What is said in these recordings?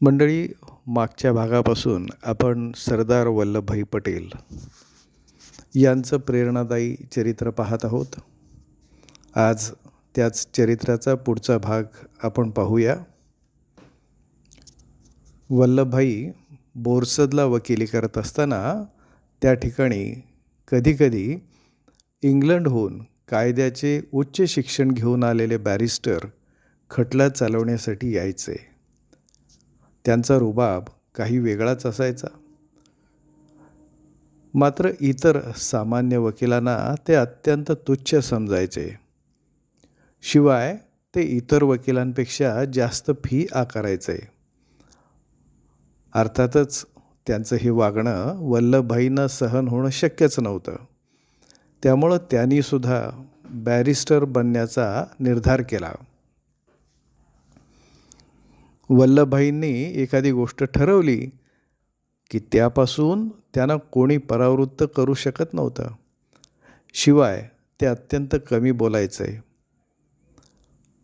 मंडळी मागच्या भागापासून आपण सरदार वल्लभभाई पटेल यांचं प्रेरणादायी चरित्र पाहत आहोत. आज त्याच चरित्राचा पुढचा भाग आपण पाहूया. वल्लभभाई बोरसदला वकिली करत असताना त्या ठिकाणी कधीकधी इंग्लंडहून कायद्याचे उच्च शिक्षण घेऊन आलेले बॅरिस्टर खटला चालवण्यासाठी यायचे. त्यांचा रुबाब काही वेगळाच असायचा. मात्र इतर सामान्य वकिलांना ते अत्यंत तुच्छ समजायचे. शिवाय ते इतर वकिलांपेक्षा जास्त फी आकारायचे. अर्थातच त्यांचं हे वागणं वल्लभभाईंना सहन होणं शक्यच नव्हतं. त्यामुळं त्यांनीसुद्धा बॅरिस्टर बनण्याचा निर्धार केला. वल्लभभाईंनी एखादी गोष्ट ठरवली की त्यापासून त्यांना कोणी परावृत्त करू शकत नव्हतं. शिवाय ते अत्यंत कमी बोलायचे.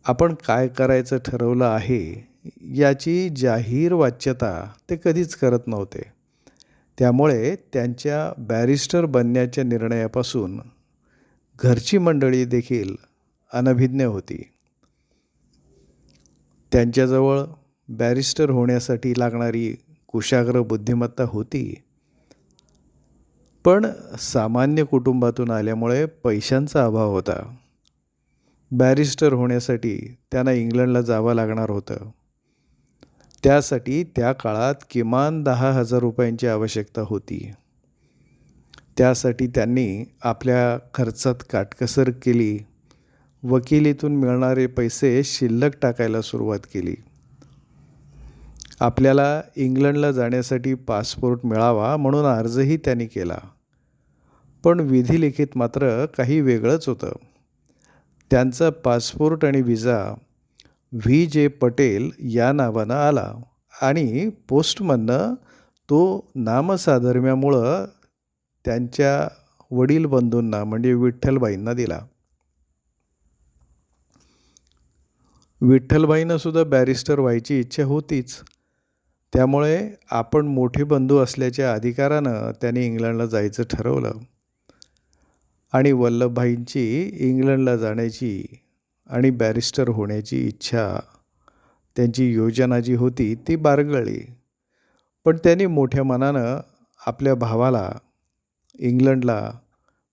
आपण काय करायचं ठरवलं आहे याची जाहीर वाच्यता ते कधीच करत नव्हते. त्यामुळे त्यांच्या बॅरिस्टर बनण्याच्या निर्णयापासून घरची मंडळी देखील अनभिज्ञ होती. त्यांच्याजवळ बॅरिस्टर होण्यासाठी लागणारी कुशाग्र बुद्धिमत्ता होती. पण सामान्य कुटुंबातून आल्यामुळे पैशांचा अभाव होता. बॅरिस्टर होण्यासाठी त्यांना इंग्लंडला जावं लागणार होतं. त्यासाठी त्या काळात किमान दहा हजार रुपयांची आवश्यकता होती. त्यासाठी त्यांनी आपल्या खर्चात काटकसर केली. वकिलीतून मिळणारे पैसे शिल्लक टाकायला सुरुवात केली. आपल्याला इंग्लंडला जाण्यासाठी पासपोर्ट मिळावा म्हणून अर्जही त्यांनी केला. पण विधिलिखित मात्र काही वेगळंच होतं. त्यांचा पासपोर्ट आणि विजा व्ही. जे. पटेल या नावानं आला आणि पोस्टमननं तो नामसाधर्म्यामुळं त्यांच्या वडील बंधूंना म्हणजे विठ्ठलबाईंना दिला. विठ्ठलबाईंना सुद्धा बॅरिस्टर व्हायची इच्छा होतीच. त्यामुळे आपण मोठे बंधू असल्याच्या अधिकारानं त्यांनी इंग्लंडला जायचं ठरवलं. आणि वल्लभभाईंची इंग्लंडला जाण्याची आणि बॅरिस्टर होण्याची इच्छा त्यांची योजना जी होती ती बारगळली. पण त्यांनी मोठ्या मनानं आपल्या भावाला इंग्लंडला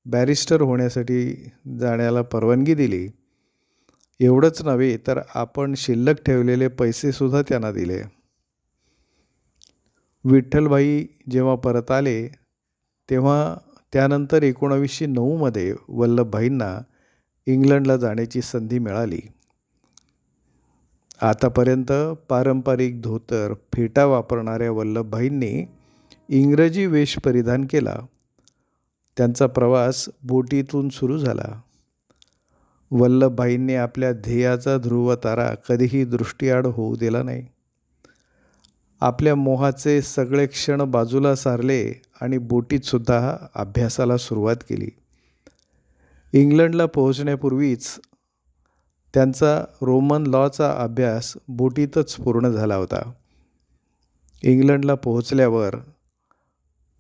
बॅरिस्टर होण्यासाठी जाण्याला परवानगी दिली. एवढंच नव्हे तर आपण शिल्लक ठेवलेले पैसेसुद्धा त्यांना दिले. विठ्ठलभाई जेव्हा परत आले तेव्हा त्यानंतर एकोणावीसशे नऊमध्ये वल्लभभाईंना इंग्लंडला जाण्याची संधी मिळाली. आतापर्यंत पारंपरिक धोतर फेटा वापरणाऱ्या वल्लभभाईंनी इंग्रजी वेश परिधान केला. त्यांचा प्रवास बोटीतून सुरू झाला. वल्लभभाईंनी आपल्या ध्येयाचा ध्रुव तारा कधीही दृष्टीआड होऊ दिला नाही. आपल्या मोहाचे सगळे क्षण बाजूला सारले आणि बोटीतसुद्धा अभ्यासाला सुरुवात केली. इंग्लंडला पोहोचण्यापूर्वीच त्यांचा रोमन लॉचा अभ्यास बोटीतच पूर्ण झाला होता. इंग्लंडला पोहोचल्यावर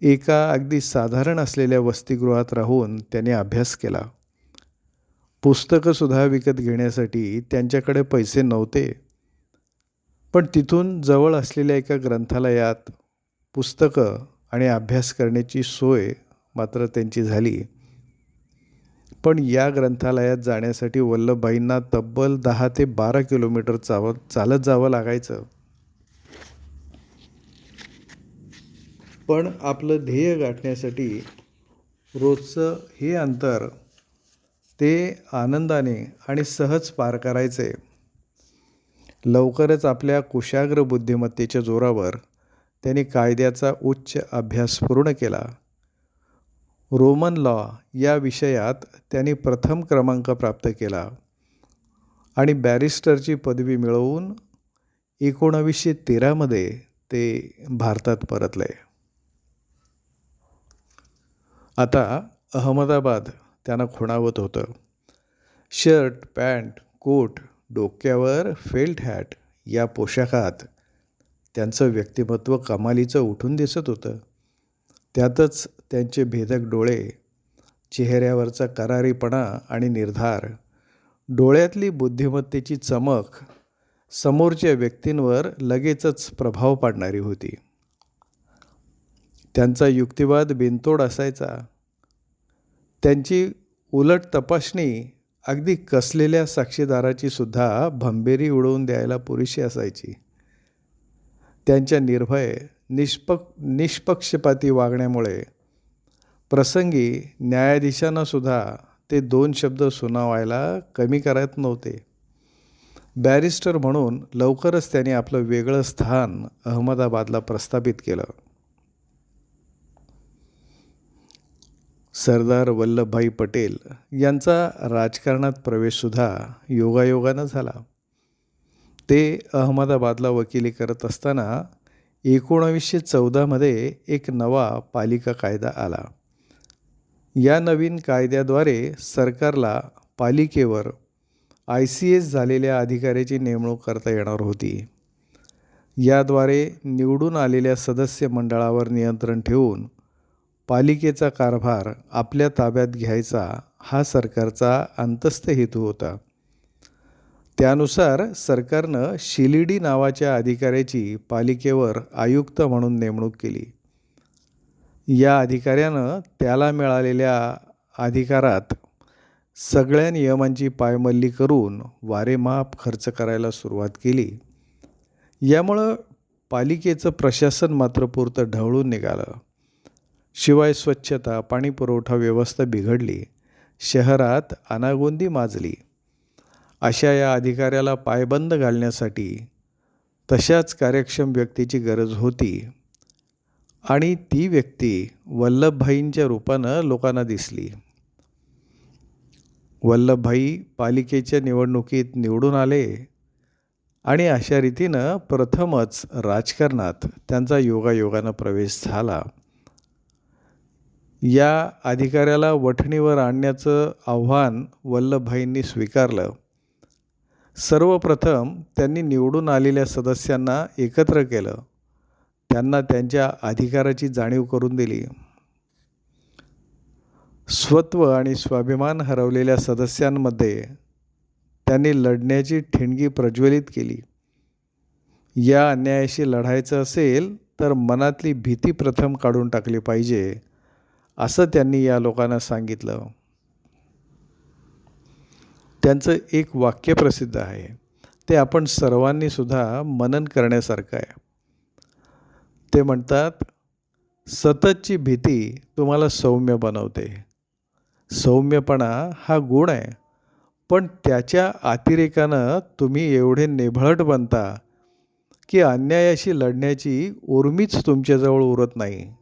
एका अगदी साधारण असलेल्या वसतिगृहात राहून त्याने अभ्यास केला. पुस्तकंसुद्धा विकत घेण्यासाठी त्यांच्याकडे पैसे नव्हते. पण तिथून जवळ असलेल्या एका ग्रंथालयात पुस्तकं आणि अभ्यास करण्याची सोय मात्र त्यांची झाली. पण या ग्रंथालयात जाण्यासाठी वल्लभभाईंना तब्बल दहा ते बारा किलोमीटर चाव चालत जावं लागायचं. पण आपलं ध्येय गाठण्यासाठी रोजचं हे अंतर ते आनंदाने आणि सहज पार करायचे लवकरच आपल्या कुशाग्र बुद्धिमत्तेच्या जोरावर त्यांनी कायद्याचा उच्च अभ्यास पूर्ण केला. रोमन लॉ या विषयात त्यांनी प्रथम क्रमांक प्राप्त केला आणि बॅरिस्टरची पदवी मिळवून एकोणावीसशे तेरामध्ये ते भारतात परतले. आता अहमदाबाद त्यांना खुणावत होतं. शर्ट पॅन्ट कोट डोक्यावर फेल्ट हॅट या पोशाखात त्यांचं व्यक्तिमत्व कमालीचं उठून दिसत होतं. त्यातच त्यांचे भेदक डोळे चेहऱ्यावरचा करारीपणा आणि निर्धार डोळ्यातली बुद्धिमत्तेची चमक समोरच्या व्यक्तींवर लगेचच प्रभाव पाडणारी होती. त्यांचा युक्तिवाद बिनतोड असायचा. त्यांची उलट तपासणी अगदी कसलेल्या साक्षीदाराची सुद्धा भंबेरी उडवून द्यायला पुरेशी असायची. त्यांच्या निर्भय निष्पक निष्पक्षपाती वागण्यामुळे प्रसंगी न्यायाधीशांनासुद्धा ते दोन शब्द सुनावायला कमी करत नव्हते. बॅरिस्टर म्हणून लवकरच त्यांनी आपलं वेगळं स्थान अहमदाबादला प्रस्थापित केलं. सरदार वल्लभभाई पटेल यांचा राजकारणात प्रवेशसुद्धा योगायोगानं झाला. ते अहमदाबादला वकिली करत असताना एकोणावीसशे चौदामध्ये एक नवा पालिका कायदा आला. या नवीन कायद्याद्वारे सरकारला पालिकेवर आय सी एस झालेल्या अधिकाऱ्याची नेमणूक करता येणार होती. याद्वारे निवडून आलेल्या सदस्य मंडळावर नियंत्रण ठेवून पालिकेचा कारभार आपल्या ताब्यात घ्यायचा हा सरकारचा अंतस्थ हेतू होता. त्यानुसार सरकारनं शिलिडी नावाच्या अधिकाऱ्याची पालिकेवर आयुक्त म्हणून नेमणूक केली. या अधिकाऱ्यानं त्याला मिळालेल्या अधिकारात सगळ्या नियमांची पायमल्ली करून वारेमाप खर्च करायला सुरुवात केली. यामुळं पालिकेचं प्रशासन मात्र पुरतं ढवळून निघालं. शिवाय स्वच्छता पाणीपुरवठा व्यवस्था बिघडली शहरात अनागोंदी माजली. अशा या अधिकाऱ्याला पायबंद घालण्यासाठी तशाच कार्यक्षम व्यक्तीची गरज होती. आणि ती व्यक्ती वल्लभभाईंच्या रूपानं लोकांना दिसली. वल्लभभाई पालिकेच्या निवडणुकीत निवडून आले आणि अशा रीतीनं प्रथमच राजकारणात त्यांचा योगायोगानं प्रवेश झाला. या अधिकाऱ्याला वठणीवर आणण्याचं आव्हान वल्लभभाईंनी स्वीकारलं. सर्वप्रथम त्यांनी निवडून आलेल्या सदस्यांना एकत्र केलं. त्यांना त्यांच्या अधिकाराची जाणीव करून दिली. स्वत्व आणि स्वाभिमान हरवलेल्या सदस्यांमध्ये त्यांनी लढण्याची ठिणगी प्रज्वलित केली. या अन्यायाशी लढायचं असेल तर मनातली भीती प्रथम काढून टाकली पाहिजे. असं त्यांनी या लोकांना सांगितलं. त्यांचं एक वाक्य प्रसिद्ध आहे. ते आपण सर्वांनी सुद्धा मनन करण्यासारखं आहे. ते म्हणतात सततची भीती तुम्हाला सौम्य बनवते. सौम्यपणा हा गुण आहे. पण त्याच्या अतिरेकानं तुम्ही एवढे निभळट बनता की अन्यायाशी लढण्याची उर्मीच तुमच्याजवळ उरत नाही.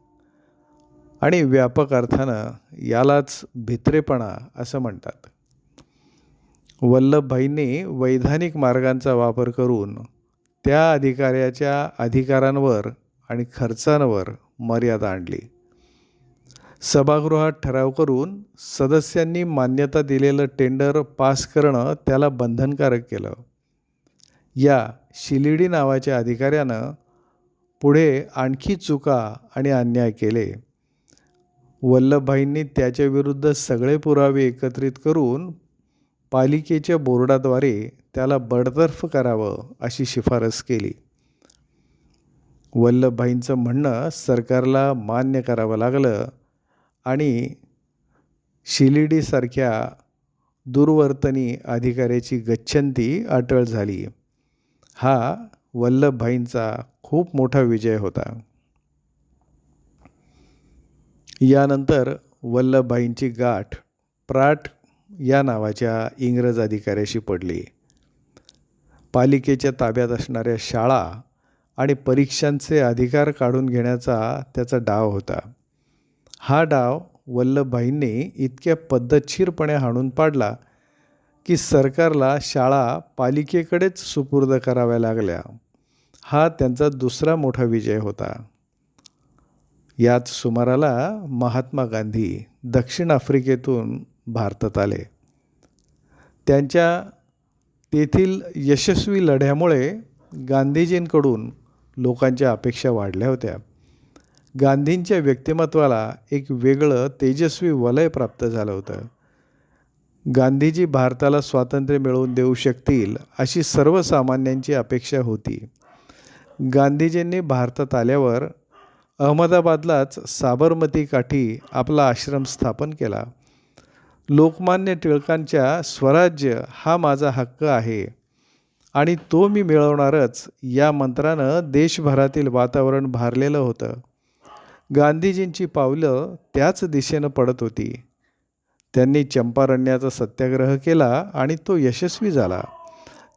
आणि व्यापक अर्थानं यालाच भित्रेपणा असं म्हणतात. वल्लभभाईंनी वैधानिक मार्गांचा वापर करून त्या अधिकाऱ्याच्या अधिकारांवर आणि खर्चांवर मर्यादा आणली. सभागृहात ठराव करून सदस्यांनी मान्यता दिलेलं टेंडर पास करणं त्याला बंधनकारक केलं. या शिलिडी नावाच्या अधिकाऱ्यानं पुढे आणखी चुका आणि अन्याय केले. वल्लभभाईंनी त्याच्याविरुद्ध सगळे पुरावे एकत्रित करून पालिकेच्या बोर्डाद्वारे त्याला बडतर्फ करावं अशी शिफारस केली. वल्लभभाईंचं म्हणणं सरकारला मान्य करावं लागलं आणि शिलिडीसारख्या दुर्वर्तनी अधिकाऱ्याची गच्छंती अटळ झाली. हा वल्लभभाईंचा खूप मोठा विजय होता. यानंतर वल्लभभाईंची गाठ प्राट या नावाच्या इंग्रज अधिकाऱ्याशी पडली. पालिकेच्या ताब्यात असणाऱ्या शाळा आणि परीक्षांचे अधिकार काढून घेण्याचा त्याचा डाव होता. हा डाव वल्लभभाईंनी इतक्या पद्धतशीरपणे हाणून पाडला की सरकारला शाळा पालिकेकडेच सुपूर्द कराव्या लागल्या. हा त्यांचा दुसरा मोठा विजय होता. याच सुमाराला महात्मा गांधी दक्षिण आफ्रिकेतून भारतात आले. त्यांच्या तेथील यशस्वी लढ्यामुळे गांधीजींकडून लोकांच्या अपेक्षा वाढल्या होत्या. गांधींच्या व्यक्तिमत्वाला एक वेगळं तेजस्वी वलय प्राप्त झालं होतं. गांधीजी भारताला स्वातंत्र्य मिळवून देऊ शकतील अशी सर्वसामान्यांची अपेक्षा होती. गांधीजींनी भारतात आल्यावर अहमदाबादलाच साबरमती काठी आपला आश्रम स्थापन केला. लोकमान्य टिळकांच्या स्वराज्य हा माझा हक्क आहे आणि तो मी मिळवणारच या मंत्रानं देशभरातील वातावरण भारलेलं होतं. गांधीजींची पावलं त्याच दिशेनं पडत होती. त्यांनी चंपारण्याचा सत्याग्रह केला आणि तो यशस्वी झाला.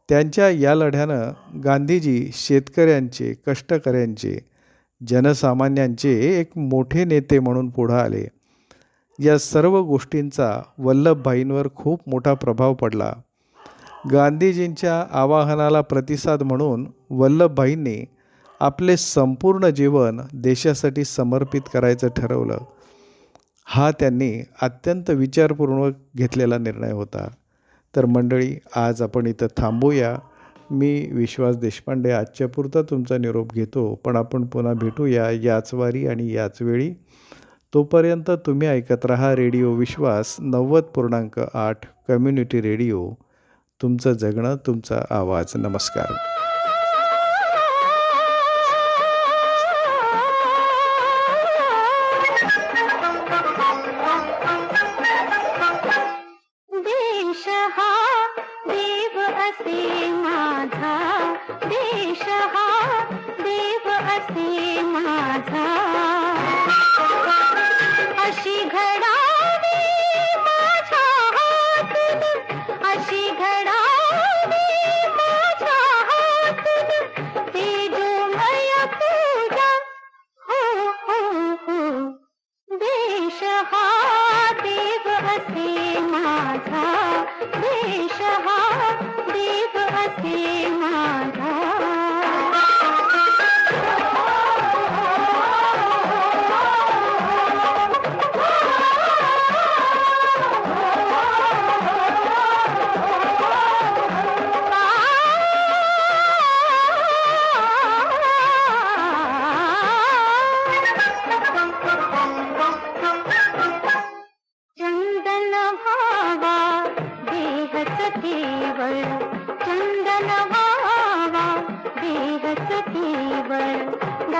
त्यांच्या या लढ्यानं गांधीजी शेतकऱ्यांचे कष्टकऱ्यांचे जनसामान्यांचे एक मोठे नेते म्हणून पुढं आले. या सर्व गोष्टींचा वल्लभभाईंवर खूप मोठा प्रभाव पडला. गांधीजींच्या आवाहनाला प्रतिसाद म्हणून वल्लभभाईंनी आपले संपूर्ण जीवन देशासाठी समर्पित करायचं ठरवलं. हा त्यांनी अत्यंत विचारपूर्वक घेतलेला निर्णय होता. तर मंडळी आज आपण इथं थांबूया. मी विश्वास देशपांडे आजच्यापुरता तुमचा निरोप घेतो पण आपण पुन्हा भेटूया याच वारी आणि याच वेळी. तोपर्यंत तुम्ही ऐकत राहा रेडिओ विश्वास नव्वद पूर्णांक आठ कम्युनिटी रेडिओ. तुमचं जगणं तुमचा आवाज. नमस्कार.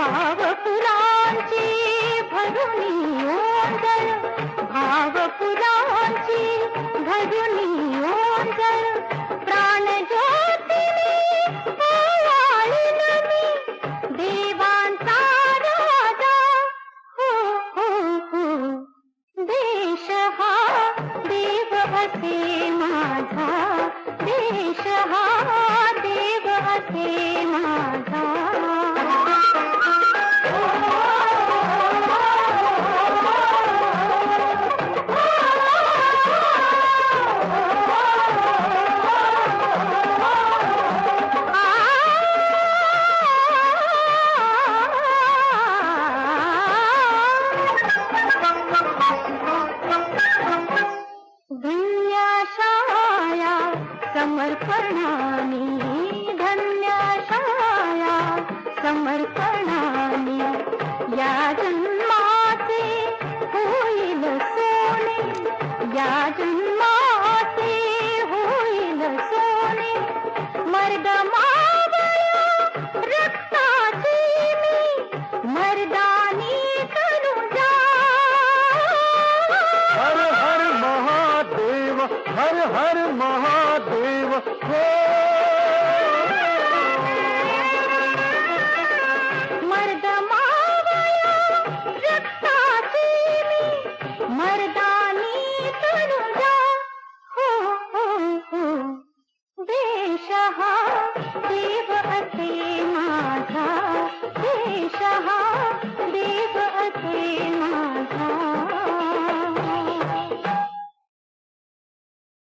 भाव फुलांची भरुणी ओंजळ भाव फुलांची भरुणी ओंजळ प्राण ज्योतिनी ओवाळीन मी देवांचा राजा हो हो हो देश हा देव असे माझा देश हा देव असे माझा.